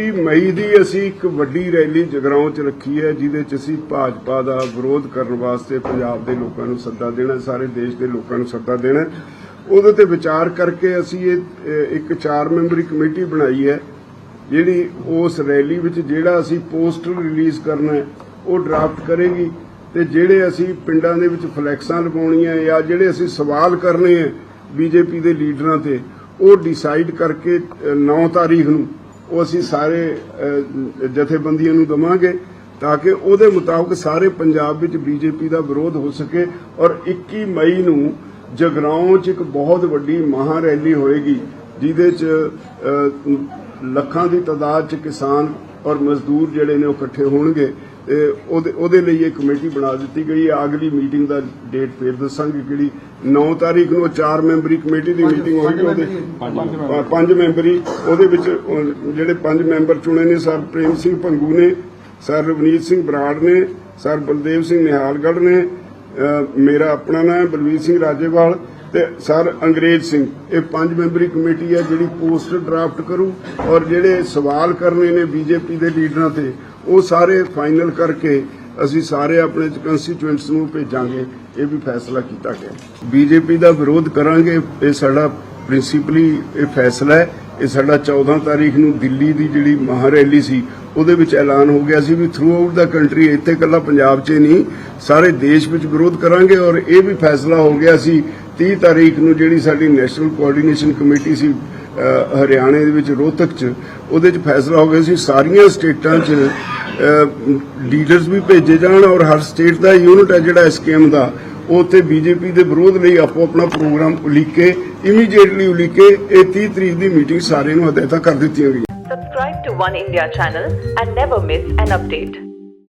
21 ਮਈ ਦੀ ਅਸੀਂ ਇੱਕ ਵੱਡੀ ਰੈਲੀ ਜਗਰਾਉਂ 'ਚ ਰੱਖੀ ਹੈ, ਜਿਹਦੇ 'ਚ ਅਸੀਂ ਭਾਜਪਾ ਦਾ ਵਿਰੋਧ ਕਰਨ ਵਾਸਤੇ ਪੰਜਾਬ ਦੇ ਲੋਕਾਂ ਨੂੰ ਸੱਦਾ ਦੇਣਾ, ਸਾਰੇ ਦੇਸ਼ ਦੇ ਲੋਕਾਂ ਨੂੰ ਸੱਦਾ ਦੇਣਾ। ਉਹਦੇ ਤੇ ਵਿਚਾਰ ਕਰਕੇ ਅਸੀਂ ਇਹ ਇੱਕ ਚਾਰ ਮੈਂਬਰੀ ਕਮੇਟੀ ਬਣਾਈ ਹੈ, ਜਿਹੜੀ ਉਸ ਰੈਲੀ ਵਿੱਚ ਜਿਹੜਾ ਅਸੀਂ ਪੋਸਟਰ ਰਿਲੀਜ਼ ਕਰਨਾ ਹੈ, ਉਹ ਡਰਾਫਟ ਕਰੇਗੀ ਤੇ ਜਿਹੜੇ ਅਸੀਂ ਪਿੰਡਾਂ ਦੇ ਵਿੱਚ ਫਲੈਕਸਾਂ ਲਗਾਉਣੀਆਂ ਜਾਂ ਜਿਹੜੇ ਅਸੀਂ ਸਵਾਲ ਕਰਨੇ ਆ ਬੀਜੇਪੀ ਦੇ ਲੀਡਰਾਂ ਤੇ, ਉਹ ਡਿਸਾਈਡ ਕਰਕੇ 9 ਤਾਰੀਖ ਨੂੰ ਉਹ ਅਸੀਂ ਸਾਰੇ ਜਥੇਬੰਦੀਆਂ ਨੂੰ ਦਵਾਂਗੇ ਤਾਂ ਕਿ ਉਹਦੇ ਮੁਤਾਬਕ ਸਾਰੇ ਪੰਜਾਬ ਵਿੱਚ ਬੀਜੇਪੀ ਦਾ ਵਿਰੋਧ ਹੋ ਸਕੇ ਔਰ 21 ਮਈ ਨੂੰ ਜਗਰਾਉਂ 'ਚ ਇੱਕ ਬਹੁਤ ਵੱਡੀ ਮਹਾ ਰੈਲੀ ਹੋਏਗੀ, ਜਿਹਦੇ 'ਚ ਲੱਖਾਂ ਦੀ ਤਾਦਾਦ 'ਚ ਕਿਸਾਨ ਔਰ ਮਜ਼ਦੂਰ ਜਿਹੜੇ ਨੇ ਉਹ ਇਕੱਠੇ ਹੋਣਗੇ। ਉਹਦੇ ਉਹਦੇ ਲਈ ਇਹ ਕਮੇਟੀ ਬਣਾ ਦਿੱਤੀ ਗਈ ਹੈ। ਅਗਲੀ ਮੀਟਿੰਗ ਦਾ ਡੇਟ ਫੇਰ ਦੱਸਾਂਗੇ ਕਿਹੜੀ। 9 ਤਾਰੀਖ ਨੂੰ ਚਾਰ ਮੈਂਬਰੀ ਕਮੇਟੀ ਦੀ ਮੀਟਿੰਗ ਹੋਏਗੀ ਉਹਦੇ। ਪੰਜ- ਮੈਂਬਰੀ ਉਹਦੇ ਵਿੱਚ ਜਿਹੜੇ ਪੰਜ ਮੈਂਬਰ ਚੁਣੇ ਨੇ ਸਰ ਪ੍ਰੇਮ ਸਿੰਘ ਭੰਗੂ ਨੇ ਸਰ ਰਵਨੀਤ ਸਿੰਘ ਬਰਾੜ ਨੇ ਸਰ ਬਲਦੇਵ ਸਿੰਘ ਨਿਹਾਲਗੜ੍ਹ ਨੇ ਮੇਰਾ ਆਪਣਾ ਨਾਮ ਬਲਵੀਰ ਸਿੰਘ ਰਾਜੇਵਾਲ ਤੇ ਸਰ ਅੰਗਰੇਜ਼ ਸਿੰਘ। ਇਹ ਪੰਜ ਮੈਂਬਰੀ ਕਮੇਟੀ ਹੈ ਜਿਹੜੀ ਪੋਸਟਰ ਡਰਾਫਟ ਕਰੂ ਔਰ ਜਿਹੜੇ ਸਵਾਲ ਕਰਨੇ ਨੇ ਬੀਜੇਪੀ ਦੇ ਲੀਡਰਾਂ ਤੇ ਉਹ ਸਾਰੇ ਫਾਈਨਲ ਕਰਕੇ ਅਸੀਂ ਸਾਰੇ ਆਪਣੇ ਕੰਸਟੀਚੁਐਂਟਸ ਨੂੰ ਭੇਜਾਂਗੇ, ਇਹ ਵੀ ਫੈਸਲਾ ਕੀਤਾ ਗਿਆ। ਬੀਜੇਪੀ ਦਾ ਵਿਰੋਧ ਕਰਾਂਗੇ, ਇਹ ਸਾਡਾ ਪ੍ਰਿੰਸੀਪਲੀ ਇਹ ਫੈਸਲਾ ਹੈ। ਇਹ ਸਾਡਾ 14 ਤਾਰੀਖ ਨੂੰ ਦਿੱਲੀ ਦੀ ਜਿਹੜੀ ਮਹਾ ਰੈਲੀ ਸੀ, ਉਹਦੇ ਵਿੱਚ ਐਲਾਨ ਹੋ ਗਿਆ ਸੀ ਵੀ ਥਰੂ ਆਊਟ ਦਾ ਕੰਟਰੀ ਇੱਥੇ ਇਕੱਲਾ ਪੰਜਾਬ 'ਚ ਨਹੀਂ, ਸਾਰੇ ਦੇਸ਼ ਵਿੱਚ ਵਿਰੋਧ ਕਰਾਂਗੇ ਔਰ ਇਹ ਵੀ ਫੈਸਲਾ ਹੋ ਗਿਆ ਸੀ 30 ਤਾਰੀਖ ਨੂੰ ਜਿਹੜੀ ਸਾਡੀ ਨੈਸ਼ਨਲ ਕੋਆਰਡੀਨੇਸ਼ਨ ਕਮੇਟੀ ਸੀ ਹਰਿਆਣੇ ਦੇ ਵਿੱਚ ਰੋਹਤਕ 'ਚ, ਉਹਦੇ 'ਚ ਫੈਸਲਾ ਹੋ ਗਿਆ ਸੀ, ਸਾਰੀਆਂ ਸਟੇਟਾਂ 'ਚ ਲੀਡਰਸ ਵੀ ਭੇਜੇ ਜਾਣ ਔਰ ਹਰ ਸਟੇਟ ਦਾ ਯੂਨਿਟ ਹੈ ਜਿਹੜਾ ਇਸ ਸਕੀਮ ਦਾ, ਉਹ ਉੱਥੇ ਬੀਜੇਪੀ ਦੇ ਵਿਰੋਧ ਲਈ ਆਪੋ ਆਪਣਾ ਪ੍ਰੋਗਰਾਮ ਉਲੀਕੇ ਇਮੀਡੀਏਟਲੀ ਉਲੀਕੇ, ਇਹ 30 ਤਰੀਕ ਦੀ ਮੀਟਿੰਗ ਸਾਰਿਆਂ ਨੂੰ ਹਦਾਇਤਾਂ ਕਰ ਦਿੱਤੀਆਂ ਗਈਆਂ Subscribe to One India channel and never miss an update.